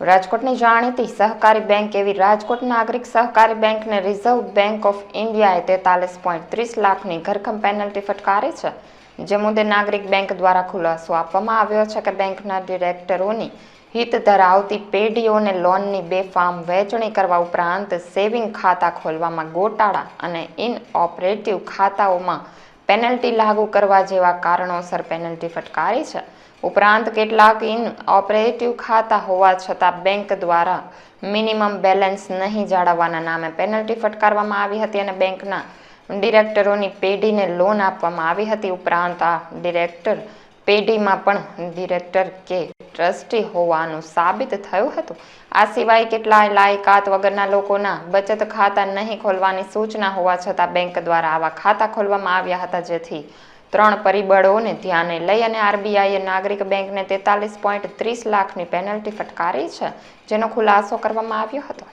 રાજકોટની જાણીતી સહકારી બેંક એવી રાજકોટ નાગરિક સહકારી બેંકને રિઝર્વ બેંક ઓફ ઇન્ડિયાએ તેતાલીસ પોઈન્ટ ત્રીસ લાખની ઘરખમ પેનલ્ટી ફટકારી છે. જે મુદ્દે નાગરિક બેંક દ્વારા ખુલાસો આપવામાં આવ્યો છે કે બેંકના ડિરેક્ટરોની હિત ધરાવતી પેઢીઓને લોનની બેફામ વહેંચણી કરવા ઉપરાંત સેવિંગ ખાતા ખોલવામાં ગોટાળા અને ઇન ઓપરેટિવ ખાતાઓમાં પેનલ્ટી લાગુ કરવા જેવા કારણોસર પેનલ્ટી ફટકારી છે. ઉપરાંત કેટલાક ઇન ઓપરેટિવ ખાતા હોવા છતાં બેંક દ્વારા મિનિમમ બેલેન્સ નહીં જાળવવાના નામે પેનલ્ટી ફટકારવામાં આવી હતી અને બેંકના ડિરેક્ટરોની પેઢીને લોન આપવામાં આવી હતી. ઉપરાંત આ ડિરેક્ટર પેઢીમાં પણ ડિરેક્ટર કે ટ્રસ્ટી હોવાનું સાબિત થયું હતું. આ સિવાય કેટલાય લાયકાત વગરના લોકોના બચત ખાતા નહીં ખોલવાની સૂચના હોવા છતાં બેંક દ્વારા આવા ખાતા ખોલવામાં આવ્યા હતા જેથી ત્રણ પરિબળોને ધ્યાને લઈ અને આરબીઆઈએ નાગરિક બેંકને તેતાલીસ પોઈન્ટ ત્રીસ લાખની પેનલ્ટી ફટકારી છે, જેનો ખુલાસો કરવામાં આવ્યો હતો.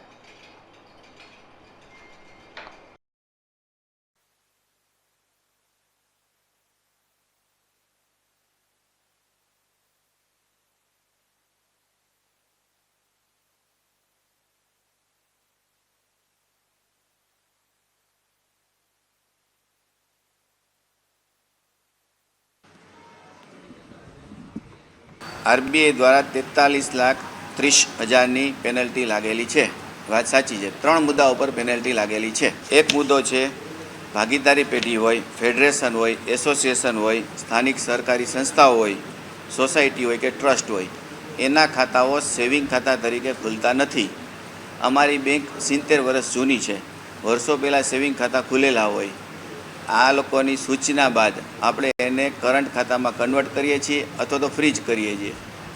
આરબીઆઈ દ્વારા તેતાલીસ લાખ ત્રીસ હજારની પેનલ્ટી લાગેલી છે. વાત સાચી છે. ત્રણ મુદ્દા ઉપર પેનલ્ટી લાગેલી છે. એક મુદ્દો છે, ભાગીદારી પેઢી હોય, ફેડરેશન હોય, એસોસિએશન હોય, સ્થાનિક સરકારી સંસ્થાઓ હોય, સોસાયટી હોય કે ટ્રસ્ટ હોય, એના ખાતાઓ સેવિંગ ખાતા તરીકે ખુલતા નથી. અમારી બેંક સિત્તેર વર્ષ જૂની છે. વર્ષો પહેલાં સેવિંગ ખાતા ખુલેલા હોય આ લોકોની સૂચના બાદ આપણે એને કરંટ ખાતામાં કન્વર્ટ કરીએ છીએ અથવા તો ફ્રીજ કરીએ છીએ.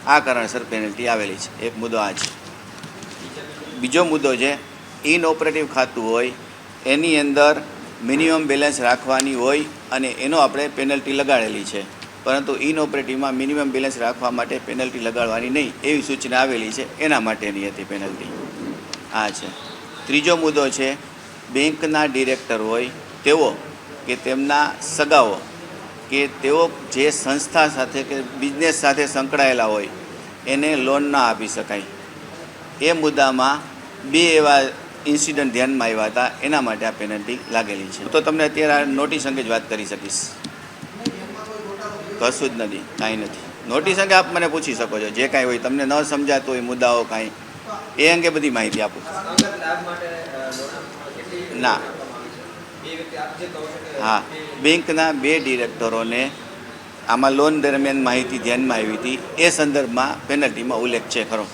આ કારણસર પેનલ્ટી આવેલી છે. એક મુદ્દો આ છે. બીજો મુદ્દો છે ઇન ઓપરેટિવ ખાતું હોય, એની અંદર મિનિમમ બેલેન્સ રાખવાની હોય અને એનો આપણે પેનલ્ટી લગાડેલી છે. પરંતુ ઇનઓપરેટિવમાં મિનિમમ બેલેન્સ રાખવા માટે પેનલ્ટી લગાડવાની નહીં, એવી સૂચના આવેલી છે. એના માટેની હતી પેનલ્ટી આ છે. ત્રીજો મુદ્દો છે, બેંકના ડિરેક્ટર હોય, તેઓ કે તેમના સગાઓ કે તેઓ જે સંસ્થા સાથે કે બિઝનેસ સાથે સંકળાયેલા હોય એને લોન ના આપી શકાય. એ મુદ્દામાં બે એવા ઇન્સિડન્ટ ધ્યાનમાં આવ્યા હતા એના માટે આ પેનલ્ટી લાગેલી છે. તો તમને અત્યારે આ નોટિસ અંગે જ વાત કરી શકીશ. કશું જ નથી કાંઈ નથી. નોટિસ અંગે આપ મને પૂછી શકો છો જે કાંઈ હોય તમને ન સમજાતું હોય મુદ્દાઓ કાંઈ એ અંગે બધી માહિતી આપું ના. હા બેંકના બે ડિરેક્ટરોને આમાં લોન દરમિયાન માહિતી ધ્યાનમાં આવી હતી. એ સંદર્ભમાં પેનલ્ટીમાં ઉલ્લેખ છે ખરો.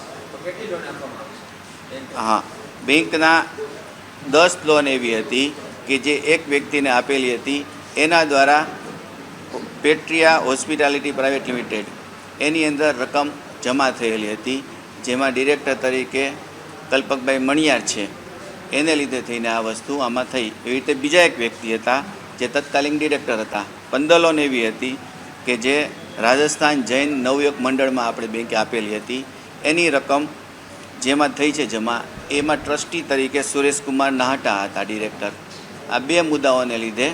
હા બેંકના દસ લોન એવી હતી કે જે એક વ્યક્તિને આપેલી હતી. એના દ્વારા પેટ્રિયા હોસ્પિટાલિટી પ્રાઇવેટ લિમિટેડ એની અંદર રકમ જમા થયેલી હતી. જેમાં ડિરેક્ટર તરીકે કલ્પકભાઈ મણિયાર છે. એને લીધે થઈને આ વસ્તુ આમાં થઈ. એવી રીતે બીજા એક વ્યક્તિ હતા, જે તત્કાલીન ડિરેક્ટર હતા. પંદલોન એવી હતી, કે જે રાજસ્થાન જૈન નવયુગ મંડળમાં આપણે બેંકે આપેલી હતી. એની રકમ જેમાં થઈ છે જમા, એમાં ટ્રસ્ટી તરીકે સુરેશકુમાર નાહટા હતા ડિરેક્ટર. આ બે મુદ્દાઓને લીધે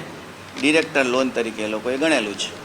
ડિરેક્ટર લોન તરીકે એ લોકોએ ગણેલું છે.